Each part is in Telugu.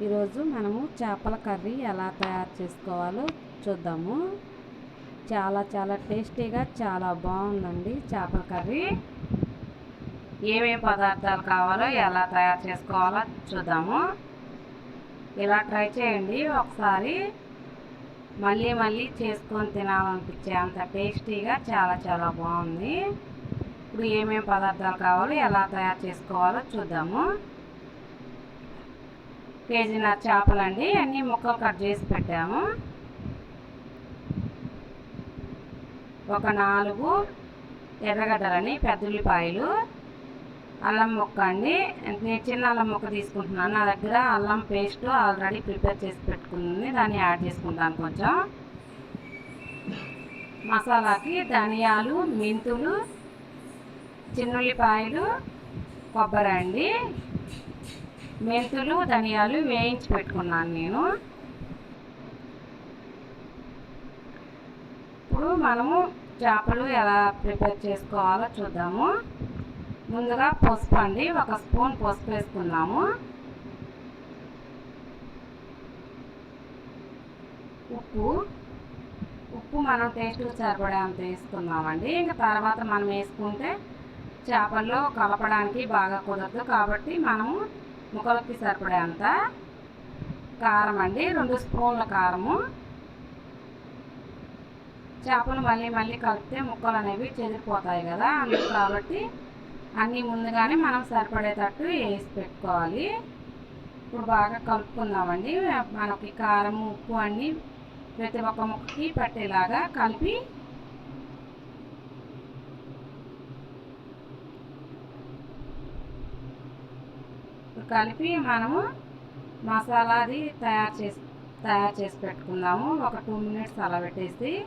ఈరోజు మనము చేపల కర్రీ ఎలా తయారు చేసుకోవాలో చూద్దాము. చాలా చాలా టేస్టీగా చాలా బాగుందండి చేపల కర్రీ. ఏమేమి పదార్థాలు కావాలో ఎలా తయారు చేసుకోవాలో చూద్దాము. ఇలా ట్రై చేయండి ఒకసారి. మళ్ళీ మళ్ళీ చేసుకొని తినాలనిపించే అంత టేస్టీగా చాలా చాలా బాగుంది. ఇప్పుడు ఏమేమి పదార్థాలు కావాలో ఎలా తయారు చేసుకోవాలో చూద్దాము. కేజీన్నర చేపలండి. అన్నీ ముక్కలు కట్ చేసి పెట్టాము. ఒక నాలుగు ఎర్రగడ్డలని పెద్ద ఉల్లిపాయలు అల్లం ముక్క అండి. నేను చిన్న అల్లం ముక్క తీసుకుంటున్నాను. నా దగ్గర అల్లం పేస్ట్ ఆల్రెడీ ప్రిపేర్ చేసి పెట్టుకుంది దాన్ని యాడ్ చేసుకుంటాను కొంచెం. మసాలాకి ధనియాలు మెంతులు చిన్నుల్లిపాయలు కొబ్బరి అండి. మెంతులు ధనియాలు వేయించి పెట్టుకున్నాను నేను. ఇప్పుడు మనము చేపలు ఎలా ప్రిపేర్ చేసుకోవాలో చూద్దాము. ముందుగా పసుపు అండి ఒక స్పూన్ పసుపు వేసుకున్నాము ఉప్పు ఉప్పు మనం టేస్ట్ సరిపడే అంత వేసుకున్నామండి ఇంకా తర్వాత మనం వేసుకుంటే చేపల్లో కలపడానికి బాగా కుదరదు. కాబట్టి మనము ముక్కలకి సరిపడే అంత కారం అండి. రెండు స్పూన్ల కారము. చేపలు మళ్ళీ మళ్ళీ కలిపితే ముక్కలు అనేవి చెదిరిపోతాయి కదా. అందుకు కాబట్టి అన్నీ ముందుగానే మనం సరిపడేటట్టు వేసి పెట్టుకోవాలి. ఇప్పుడు బాగా కలుపుకుందామండి. మనకి కారం ఉప్పు అన్నీ ప్రతి ఒక్క ముక్కకి పట్టేలాగా కలిపి కలిపి మనము మసాలాది తయారు చేసి తయారు చేసి పెట్టుకుందాము. ఒక టూ మినిట్స్ అలా పెట్టేసి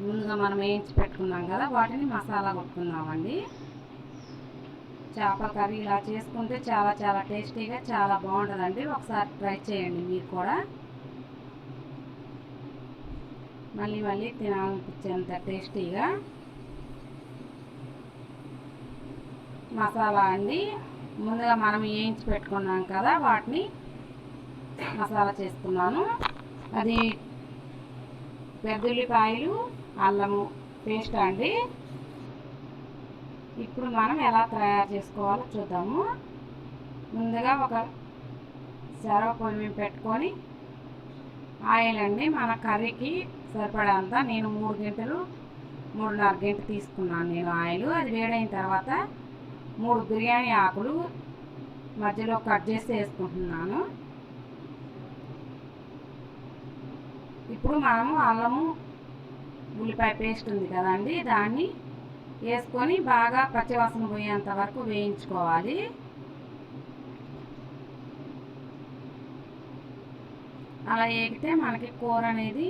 ముందుగా మనం వేయించి పెట్టుకున్నాం కదా వాటిని మసాలా కొట్టుకుందామండి. చేపల కర్రీ ఇలా చేసుకుంటే చాలా చాలా టేస్టీగా చాలా బాగుంటుందండి. ఒకసారి ట్రై చేయండి మీరు కూడా. మళ్ళీ మళ్ళీ తినాలనిపించేంత టేస్టీగా. మసాలా అండి. ముందుగా మనం వేయించి పెట్టుకున్నాం కదా వాటిని మసాలా చేసుకున్నాను అది పెద్దుల్లిపాయలు అల్లము పేస్ట్ అండి. ఇప్పుడు మనం ఎలా తయారు చేసుకోవాలో చూద్దాము. ముందుగా ఒక సెరవ పొయ్యి పెట్టుకొని ఆయిల్ అండి మన కర్రీకి సరిపడంత నేను మూడు గంటలు మూడున్నర గంట తీసుకున్నాను నేను ఆయిల్. అది వేడైన తర్వాత మూడు బిర్యానీ ఆకులు మధ్యలో కట్ చేసి వేసుకుంటున్నాను. ఇప్పుడు మనము అల్లము ఉల్లిపాయ పేస్ట్ ఉంది కదండి దాన్ని వేసుకొని బాగా పచ్చివాసన పోయేంత వరకు వేయించుకోవాలి. అలా వేగితే మనకి కూర అనేది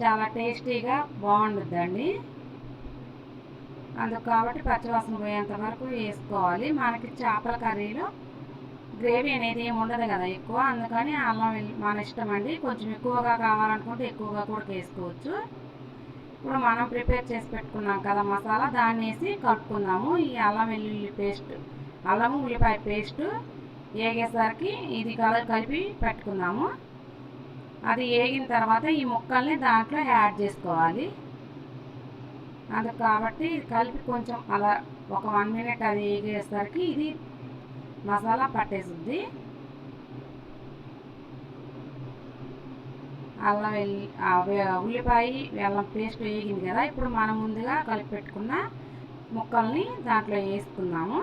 చాలా టేస్టీగా బాగుంటుందండి అందుకు కాబట్టి పచ్చివాసన పోయేంత వరకు వేసుకోవాలి. మనకి చేపల కర్రీలో గ్రేవీ అనేది ఏమి ఉండదు కదా ఎక్కువ. అందుకని అల్లం మన ఇష్టం అండి. కొంచెం ఎక్కువగా కావాలనుకుంటే ఎక్కువగా కూడా వేసుకోవచ్చు. ఇప్పుడు మనం ప్రిపేర్ చేసి పెట్టుకున్నాం కదా మసాలా దాన్ని వేసి కలుపుకుందాము. ఈ అల్లం వెల్లుల్లి పేస్ట్ అల్లము ఉల్లిపాయ పేస్ట్ వేగేసరికి ఇది కలిపి పెట్టుకుందాము. అది వేగిన తర్వాత ఈ ముక్కల్ని దాంట్లో యాడ్ చేసుకోవాలి. అందుకు కాబట్టి కలిపి కొంచెం అలా ఒక వన్ మినిట్ అది వేగేసరికి ఇది మసాలా పట్టేస్తుంది అల్లం వెల్లి ఉల్లిపాయ వెల్లం పేస్ట్ వేగింది కదా ఇప్పుడు మనం ముందుగా కలిపి పెట్టుకున్న ముక్కల్ని దాంట్లో వేసుకుందాము.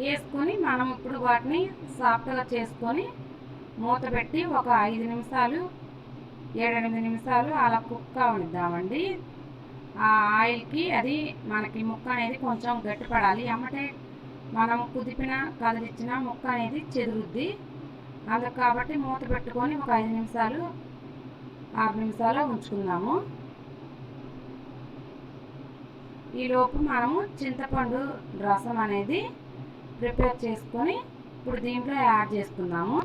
వేసుకొని మనం ఇప్పుడు వాటిని సాఫ్ట్గా చేసుకొని మూత పెట్టి ఒక ఐదు నిమిషాలు ఏడెనిమిది నిమిషాలు అలా కుక్ అవనిద్దామండి ఆ ఆయిల్కి అది మనకి ముక్క అనేది కొంచెం గట్టిపడాలి. ఎమ్మటే మనం కుదిపిన కదిలిచ్చిన ముక్క అనేది చెదురుద్ది. అందుకు కాబట్టి మూత పెట్టుకొని ఒక ఐదు నిమిషాలు ఆరు నిమిషాలు ఉంచుకుందాము. ఈలోపు మనము చింతపండు రసం అనేది ప్రిపేర్ చేసుకొని ఇప్పుడు దీంట్లో యాడ్ చేసుకుందాము.